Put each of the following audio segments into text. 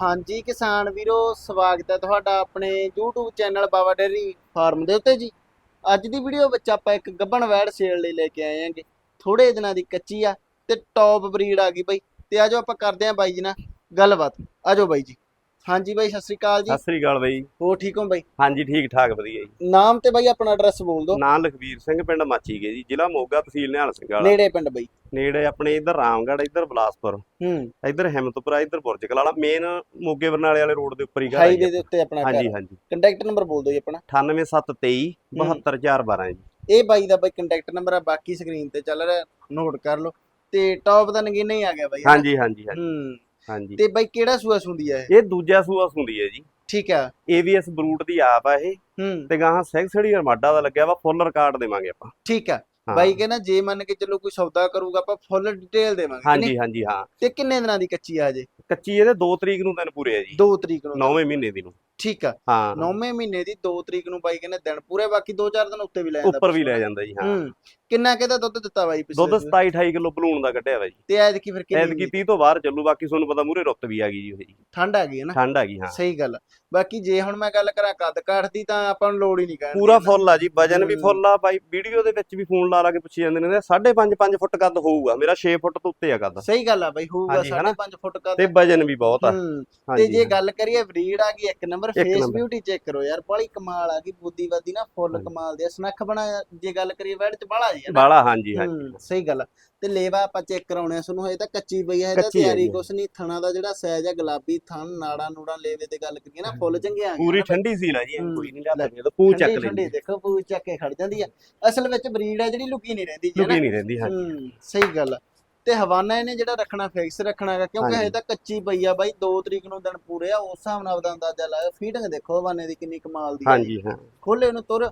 ਹਾਂਜੀ ਕਿਸਾਨ ਵੀਰੋ, ਸਵਾਗਤ ਹੈ ਤੁਹਾਡਾ ਆਪਣੇ YouTube channel Baba dairy farm ਦੇ ਉੱਤੇ ਜੀ। ਅੱਜ ਦੀ ਵੀਡੀਓ ਵਿੱਚ ਆਪਾਂ ਇੱਕ ਗੱਬਣ ਵੈੜ ਸੇਲ ਲਈ ਲੈ ਕੇ ਆਏ ਆਂਗੇ ਥੋੜੇ ਦਿਨਾਂ ਦੀ ਕੱਚੀ ਆ ਤੇ ਟੌਪ ਬਰੀਡ ਆ ਗਈ ਬਾਈ। ਤੇ ਆਜੋ ਆਪਾਂ ਕਰਦੇ ਆਂ ਬਾਈ ਜੀ ਨਾਲ ਗੱਲਬਾਤ। ਆਜੋ ਬਾਈ ਜੀ। ਹਾਂਜੀ ਬਾਈ ਸਤਿ ਸ੍ਰੀ ਅਕਾਲ ਜੀ। ਸਤਿ ਸ੍ਰੀ ਅਕਾਲ ਬਈ। ਹੋ ਠੀਕ ਹੋ ਬਾਈ? ਹਾਂਜੀ ਠੀਕ ਠਾਕ ਵਧੀਆ ਜੀ। ਨਾਮ ਤੇ ਬਾਈ ਆਪਣਾ ਐਡਰੈਸ ਬੋਲ ਦਿਓ। ਨਾਂ ਲਖਵੀਰ ਸਿੰਘ ਪਿੰਡ ਮਾਚੀਗੇ ਜੀ ਜ਼ਿਲ੍ਹਾ ਮੋਗਾ ਤਹਿਸੀਲ ਨਿਹਾਲ ਸਿੰਘ ਵਾਲਾ। ਨੇੜੇ ਪਿੰਡ ਬਾਈ। ਨੇੜੇ ਆਪਣੇ ਇੱਧਰ ਰਾਮਗੜ੍ਹ ਇੱਧਰ ਬਲਾਸਪੁਰ। ਹੂੰ। ਇੱਧਰ ਹਿੰਮਤਪੁਰਾ ਇੱਧਰ ਬੁਰਜ ਕਲਾਲਾ ਮੇਨ ਮੋਗੇ ਬਰਨਾਲੇ ਵਾਲੇ ਰੋਡ ਦੇ ਉੱਪਰ ਹੀ ਘਰ ਹੈ ਹਾਈਵੇ। ਦੇ ਉੱਤੇ ਆਪਣਾ ਹਾਂਜੀ ਘਰ। ਹਾਂਜੀ ਕੰਟੈਕਟ ਨੰਬਰ ਬੋਲ ਦਿਓ ਜੀ ਆਪਣਾ। 98723 72412 ਜੀ। ਇਹ ਬਾਈ ਦਾ ਬਾਈ ਕੰਟੈਕਟ ਨੰਬਰ ਆ ਬਾਕੀ ਸਕਰੀਨ ਤੇ ਚੱਲ ਰਿਹਾ ਨੋਟ ਕਰ ਲਓ। ਤੇ ਟੌਪ ਦਾ ਨਗੀਨਾ ਹੀ ਆ ਗਿਆ ਬਾਈ? ਹਾਂਜੀ ਹਾਂਜੀ ਹਾਂਜੀ। ਹੂੰ। ਹਾਂਜੀ। ਤੇ ਬਾਈ ਕਿਹੜਾ ਸੂਆ ਸੁੰਦੀ ਆ ਇਹ? ਦੂਜਾ ਸੂਆ ਹੁੰਦੀ ਹੈ ਜੀ। ਠੀਕ ਆ। AVS ਬਰੂਟ ਦੀ ਆਪ ਆ ਇਹ। ਹੂੰ। ਤੇ ਗਾਹਾਂ ਸੈਕਸੜੀ ਅਰਮਾਡਾ ਦਾ ਲੱਗਿਆ ਵਾ ਫੁੱਲ ਰਿਕਾਰਡ ਦੇਵਾਂਗੇ ਆਪਾਂ। ਠੀਕ ਆ। ਹਾਂ। ਬਾਈ ਕਹਿੰਦਾ ਜੇ ਮੰਨ ਕੇ ਚੱਲੋ ਕੋਈ ਸੌਦਾ ਕਰੂਗਾ ਆਪਾਂ ਫੁੱਲ ਡਿਟੇਲ ਦੇਵਾਂਗੇ ਕਿ ਹਾਂਜੀ? ਹਾਂਜੀ ਹਾਂ। ਤੇ ਕਿੰਨੇ ਦਿਨਾਂ ਦੀ ਕੱਚੀ ਆ ਜੇ? ਕੱਚੀ ਇਹਦੇ 2 ਤਰੀਕ ਨੂੰ ਦਿਨ ਪੂਰੇ ਆ ਜੀ। 2 ਤਰੀਕ ਨੂੰ। 9ਵੇਂ ਮਹੀਨੇ ਦੀ ਨੂੰ। ਠੀਕ ਆ। ਹਾਂ। 9ਵੇਂ ਮਹੀਨੇ ਦੀ 2 ਤਰੀਕ ਨੂੰ ਬਾਈ ਕਹਿੰਦੇ ਦਿਨ ਪੂਰੇ ਬਾਕੀ 2-4 ਦਿਨ ਉੱਤੇ ਵੀ ਲੈ ਜਾਂਦਾ ਉੱਪਰ ਵੀ ਲੈ ਜਾਂਦਾ ਜੀ ਹਾਂ। ਕਿੰਨਾ ਕਿਹਦਾ ਦੁੱਧ ਦਿੱਤਾ ਬਾਈ ਪਿਛਲੇ ਦੁੱਧ ਸੂਏ? 27 28 ਕਿਲੋ ਬਲੂਣ ਦਾ ਕੱਢਿਆ ਜੀ। ਤੇ ਐਤਕੀ ਫਿਰ ਕਿੰਨੀ ਐਤਕੀ 30 ਤੋਂ ਬਾਹਰ ਚੱਲੂ ਬਾਕੀ ਤੁਹਾਨੂੰ ਪਤਾ ਮੂਰੇ ਰੁੱਤ ਵੀ ਆ ਗਈ ਜੀ ਉਹ ਜੀ। ਠੰਡ ਆ ਗਈ ਹੈ ਨਾ? ਠੰਡ ਆ ਗਈ ਹਾਂ। ਸਹੀ ਗੱਲ। ਬਾਕੀ ਜੇ ਹੁਣ ਮੈਂ ਗੱਲ ਕਰਾਂ ਕੱਦ ਕਾਠ ਦੀ ਤਾਂ ਆਪਾਂ ਨੂੰ ਲੋੜ ਹੀ ਨਹੀਂ ਕਹਿਣ ਦੀ ਪੂਰਾ। ਫੁੱਲ ਆ ਜੀ ਵਜਨ ਵੀ। ਫੁੱਲ ਆ ਬਾਈ ਵੀਡੀਓ ਦੇ ਵਿੱਚ ਵੀ ਫੋਨ ਲਾ ਲਾ ਕੇ ਪੁੱਛੀ ਜਾਂਦੇ ਨੇ 5.5 5 ਫੁੱਟ ਕੱਦ ਹੋਊਗਾ ਮੇਰਾ 6 ਫੁੱਟ ਤੋਂ ਉੱਤੇ ਆ ਕੱਦ ਸਹੀ ਗੱਲ ਆ ਬਾਈ ਹੋਊਗਾ ਹਾਂਜੀ, ਹਨਾ? 5.5 ਫੁੱਟ ਕੱਦ ਤੇ ਵਜਨ ਵੀ ਬਹੁਤ ਆ ਹੂੰ ਤੇ ਹਾਂਜੀ ਜੇ ਗੱਲ ਕਰੀਏ ਬਰੀਡ ਆ ਗਈ ਇੱਕ ਨੰਬਰ ਇੱਕ ਫੇਸ number। ਬਿਊਟੀ ਚੈੱਕ ਕਰੋ ਯਾਰ ਬੜੀ ਕਮਾਲ ਆ ਗਈ ਬੁੱਧੀਵਾਦੀ ਨਾ ਫੁੱਲ ਹਾਂਜੀ। ਕਮਾਲ ਦੇ ਆ। ਸਨੱਖ ਬਣਾ ਜੇ ਗੱਲ ਕਰੀਏ ਵੈੜ ਚ ਬਾਲਾ ਜੀ ਹੈ ਨਾ ਬਾਲਾ ਹਾਂਜੀ ਹਾਂਜੀ ਹੂੰ, ਸਹੀ ਗੱਲ ਆ। ਤੇ ਲੇਵਾ ਆਪਾਂ ਚੈੱਕ ਕਰਾਉਣੇ ਆ ਤੁਹਾਨੂੰ ਹਜੇ ਤਾਂ ਕੱਚੀ ਪਈ ਹੈ ਇਹਦਾ ਕੱਚੀ ਹੈ ਤਿਆਰੀ ਜੀ। ਕੁਛ ਨਹੀਂ ਥਣਾ ਦਾ ਜਿਹੜਾ ਸਾਈਜ਼ ਆ ਗੁਲਾਬੀ ਥਣ ਨਾੜਾ ਨੂੜਾ ਲੇਵੇ ਤੇ ਗੱਲ ਕਰੀਏ ਨਾ ਫੁੱਲ ਚੰਗੀਆਂ ਆ ਗਈਆਂ ਪੂਰੀ ਨਾ। ਠੰਡੀ ਸੀ ਲਾ ਜੀ ਐਂ ਹੂੰ। ਕੋਈ ਨਹੀਂ ਲਿਆ ਤਾਂ ਪੂ ਚੱਕ ਠੰਡੀ ਠੰਡੀ ਲੈਂਦੀ ਦੇਖੋ ਪੂਛ ਚੱਕ ਕੇ ਖੜ ਜਾਂਦੀ ਆ ਅਸਲ ਵਿੱਚ ਬਰੀਡ ਆ ਜਿਹੜੀ ਲੁਕੀ ਨਹੀਂ ਰਹਿੰਦੀ ਜੀ ਹੈ ਨਾ ਲੁਕੀ ਨਹੀਂ ਰਹਿੰਦੀ ਹਾਂਜੀ ਹੂੰ ਸਹੀ ਗੱਲ ਆ। ਤੇ ਹਵਾਨਾ ਇਹਨੇ ਜਿਹੜਾ ਰੱਖਣਾ ਫਿਕਸ ਰੱਖਣਾ ਹੈਗਾ ਕਿਉਂਕਿ ਹਾਂਜੀ। ਹਜੇ ਤਾਂ ਕੱਚੀ ਪਈ ਆ ਬਾਈ 2 ਤਰੀਕ ਨੂੰ ਦਿਨ ਪੂਰੇ ਆ ਉਸ ਹਿਸਾਬ ਨਾਲ ਉਹਦਾ ਅੰਦਾਜ਼ਾ ਲਾਇਆ ਫੀਡਿੰਗ ਦੇਖੋ ਹਵਾਨੇ ਦੀ ਕਿੰਨੀ ਕਮਾਲ ਦੀ ਆ। ਹਾਂਜੀ ਹਾਂ ਖੋਲੇ ਨੂੰ ਤੁਰ।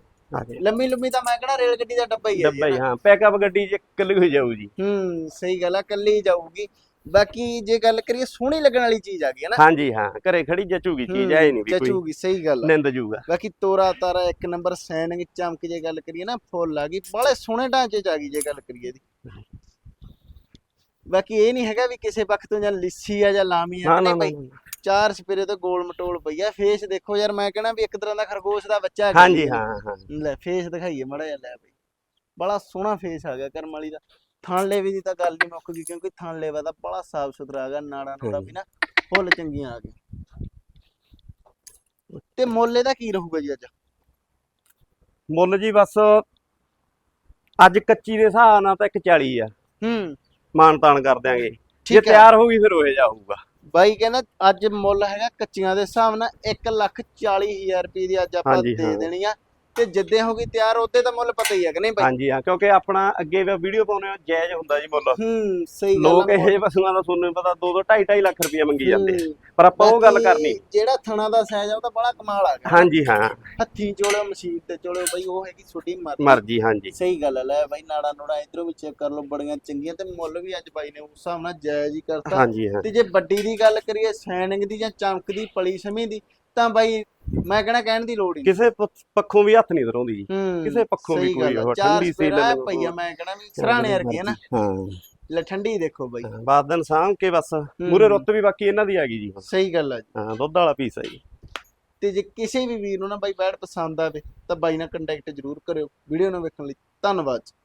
ਲੰਮੀ ਲੰਮੀ ਤਾਂ ਮੈਂ ਕਿਹੜਾ ਰੇਲ ਗੱਡੀ ਦਾ ਡੱਬਾ ਹੀ ਹੈ ਡੱਬਾ ਹੀ ਹਾਂ ਪੈਕਅਪ ਗੱਡੀ 'ਚ ਇਕੱਲੀ ਹੋਈ ਜਾਊ ਜੀ ਹੂੰ ਸਹੀ ਗੱਲ ਆ ਕੱਲੀ ਜਾਊਗੀ। ਬਾਕੀ ਜੇ ਗੱਲ ਕਰੀਏ ਸੋਹਣੀ ਲੱਗਣ ਵਾਲੀ ਚੀਜ਼ ਆ ਗਈ ਹੈ ਨਾ? ਹਾਂਜੀ ਹਾਂ ਘਰੇ ਖੜੀ ਜਚੂਗੀ ਚੀਜ਼ ਐ ਨਹੀਂ ਵੀ ਕੋਈ ਚਚੂਗੀ ਸਹੀ ਗੱਲ ਨਿੰਦ ਜੂਗਾ। ਬਾਕੀ ਤੋਰਾ ਤਾਰਾ ਇੱਕ ਨੰਬਰ ਸੈਨਿੰਗ ਚਮਕ ਜੇ ਗੱਲ ਕਰੀਏ ਨਾ ਫੁੱਲ ਆ ਗਈ ਬੜੇ ਸੋਹਣੇ ਢਾਂਚੇ ਚ ਆ ਗਈ ਜੇ ਗੱਲ ਕਰੀਏ ਦੀ ਬਾਕੀ ਇਹ ਨਹੀਂ ਹੈਗਾ ਵੀ ਕਿਸੇ ਪੱਖ ਤੋਂ ਜਾਂ ਲਿੱਸੀ ਆ ਜਾਂ ਲਾਮੀ ਆ ਨਹੀਂ ਨਾ। ਚਾਰ ਸਪੇਰੇ ਤੋਂ ਗੋਲ ਮਟੋਲ ਪਈ ਆ ਫੇਸ ਦੇਖੋ ਯਾਰ ਮੈਂ ਕਹਿਣਾ ਵੀ ਇੱਕ ਤਰ੍ਹਾਂ ਦਾ ਖਰਗੋਸ਼ ਦਾ ਬੱਚਾ ਹੈਗਾ ਹਾਂਜੀ। ਹਾਂ ਹਾਂ ਲੈ ਫੇਸ ਦਿਖਾਈਏ ਮੜਾ ਜਿਹਾ ਲੈ ਬਈ। ਬੜਾ ਸੋਹਣਾ ਫੇਸ ਆ ਗਿਆ ਕਰਮ ਵਾਲੀ ਦਾ। ਥਣ ਲੇਵੇ ਦੀ ਤਾਂ ਗੱਲ ਨਹੀਂ ਮੁੱਕ ਗਈ ਕਿਉਂਕਿ ਥਣ ਲੇਵਾ ਦਾ ਬੜਾ ਸਾਫ਼ ਸੁਥਰਾ ਆ ਗਿਆ ਨਾੜਾ ਨੂੜਾ ਵੀ ਨਾ ਫੁੱਲ ਚੰਗੀਆਂ ਆ ਗਈਆਂ। ਤੇ ਮੁੱਲ ਇਹਦਾ ਕੀ ਰਹੂਗਾ ਜੀ ਅੱਜ? ਮੁੱਲ ਜੀ ਬਸ ਅੱਜ ਕੱਚੀ ਦੇ ਹਿਸਾਬ ਨਾਲ ਤਾਂ 140 ਆ। ਹੂੰ। ਮਾਨ ਤਾਨ ਕਰ ਦਿਆਂਗੇ। ਜੇ ਹੈ ਤਿਆਰ ਹੋ ਗਈ ਫਿਰ ਉਹ ਜਾਊਗਾ ਬਾਈ ਕਹਿੰਦਾ ਅੱਜ ਮੁੱਲ ਹੈਗਾ ਕੱਚੀਆਂ ਦੇ ਹਿਸਾਬ ਨਾਲ 1 ਲੱਖ 40 ਹਜ਼ਾਰ ਰੁਪਏ ਦੀ ਅੱਜ ਆਪਾਂ ਦੇ। ਦੇਣੀ ਆ ਤੇ ਜਿੱਦੇ ਹੋ ਗਈ ਤਿਆਰ ਉਹਦੇ ਤਾਂ ਮੁੱਲ ਪਤਾ ਹੀ ਹੈ ਕਿ ਨਹੀਂ ਬਾਈ? ਹਾਂਜੀ ਹਾਂ ਕਿਉਂਕਿ ਆਪਣਾ ਅੱਗੇ ਵੀਡੀਓ ਪਾਉਨੇ ਜਾਇਜ਼ ਹੁੰਦਾ ਜੀ ਮੁੱਲ। ਹੂੰ ਸਹੀ ਗੱਲ ਲੋਕ ਇਹ ਜਿਹੇ ਪਸ਼ੂਆਂ ਦਾ ਤੁਹਾਨੂੰ ਪਤਾ 2 2 2.5 2.5 ਲੱਖ ਰੁਪਏ ਮੰਗੀ ਜਾਂਦੇ। ਪਰ ਆਪਾਂ ਉਹ ਗੱਲ ਕਰਨੀ। ਜਿਹੜਾ ਥਣਾ ਦਾ ਸਾਈਜ਼ ਆ ਉਹ ਤਾਂ ਬੜਾ ਕਮਾਲ ਆ ਗਿਆ। ਹਾਂਜੀ ਹਾਂ। ਹੱਥੀ ਚੋਲਿਓ ਮਸ਼ੀਨ ਤੇ ਚੋਲਿਓ ਬਈ ਉਹ ਹੈਗੀ ਛੋਟੀ ਮਰਜ਼ੀ। ਮਰਜ਼ੀ ਹਾਂਜੀ। ਸਹੀ ਗੱਲ ਲੈ ਬਾਈ ਨਾੜਾ ਨੂੜਾ ਇਧਰੋਂ ਵੀ ਚੈੱਕ ਕਰ ਲਓ ਬੜੀਆਂ ਚੰਗੀਆਂ ਤੇ ਮੁੱਲ ਵੀ ਅੱਜ ਬਾਈ ਨੇ ਉਸ ਹਿਸਾਬ ਨਾਲ ਜਾਇਜ਼ ਹੀ ਕਰਤਾ। ਹਾਂਜੀ ਹਾਂ। ਤੇ ਜੇ ਵੱਡੀ ਦੀ ਗੱਲ ਕਰੀਏ ਸੈਨਿੰਗ ਦੀ ਜਾਂ ਚਮਕ ਦੀ ਪਲੀ ਸਮੀ ਦੀ ਤਾਂ ਬਾਈ ਮੈਂ ਕਹਿਣਾ ਕਹਿਣ ਦੀ ਲੋੜ ਹੀ ਨਹੀਂ। ਕਿਸੇ ਪ- ਪੱਖੋਂ ਵੀ ਹੱਥ ਨਹੀਂ ਧਰੋਂਦੀ ਜੀ। ਹੂੰ, ਕਿਸੇ ਪੱਖੋਂ ਵੀ ਸਹੀ ਕੋਈ ਗੱਲ ਆ, ਉਹ ਚਾਰ ਠੰਡੀ ਸੀ ਸਪੇਰਾ ਲੈ ਪਈਆ ਮੈਂ ਕਹਿਣਾ ਵੀ ਸਰਾਣੇ ਵਰਗੀ ਹੈ ਨਾ। ਹਾਂ। ਲੈ ਠੰਡੀ ਦੇਖੋ ਬਾਈ। ਬਾਦਨ ਸਾਂਭ ਕੇ ਬਸ। ਮੂਰੇ ਰੁੱਤ ਵੀ ਬਾਕੀ ਇਹਨਾਂ ਦੀ ਆ ਗਈ ਜੀ। ਹੁਣ। ਸਹੀ ਗੱਲ ਆ ਜੀ। ਹਾਂ ਦੁੱਧ ਵਾਲਾ ਪੀਸ ਆ ਜੀ। ਤੇ ਜੇ ਕਿਸੇ ਵੀ ਵੀਰ ਨੂੰ ਨਾ ਬਾਈ ਬੈਡ ਪਸੰਦ ਆਵੇ ਤਾਂ ਬਾਈ ਨਾਲ ਕੰਟੈਕਟ ਜ਼ਰੂਰ ਕਰਿਓ। ਵੀਡੀਓ ਨੂੰ ਵੇਖਣ ਲਈ ਧੰਨਵਾਦ ਜੀ।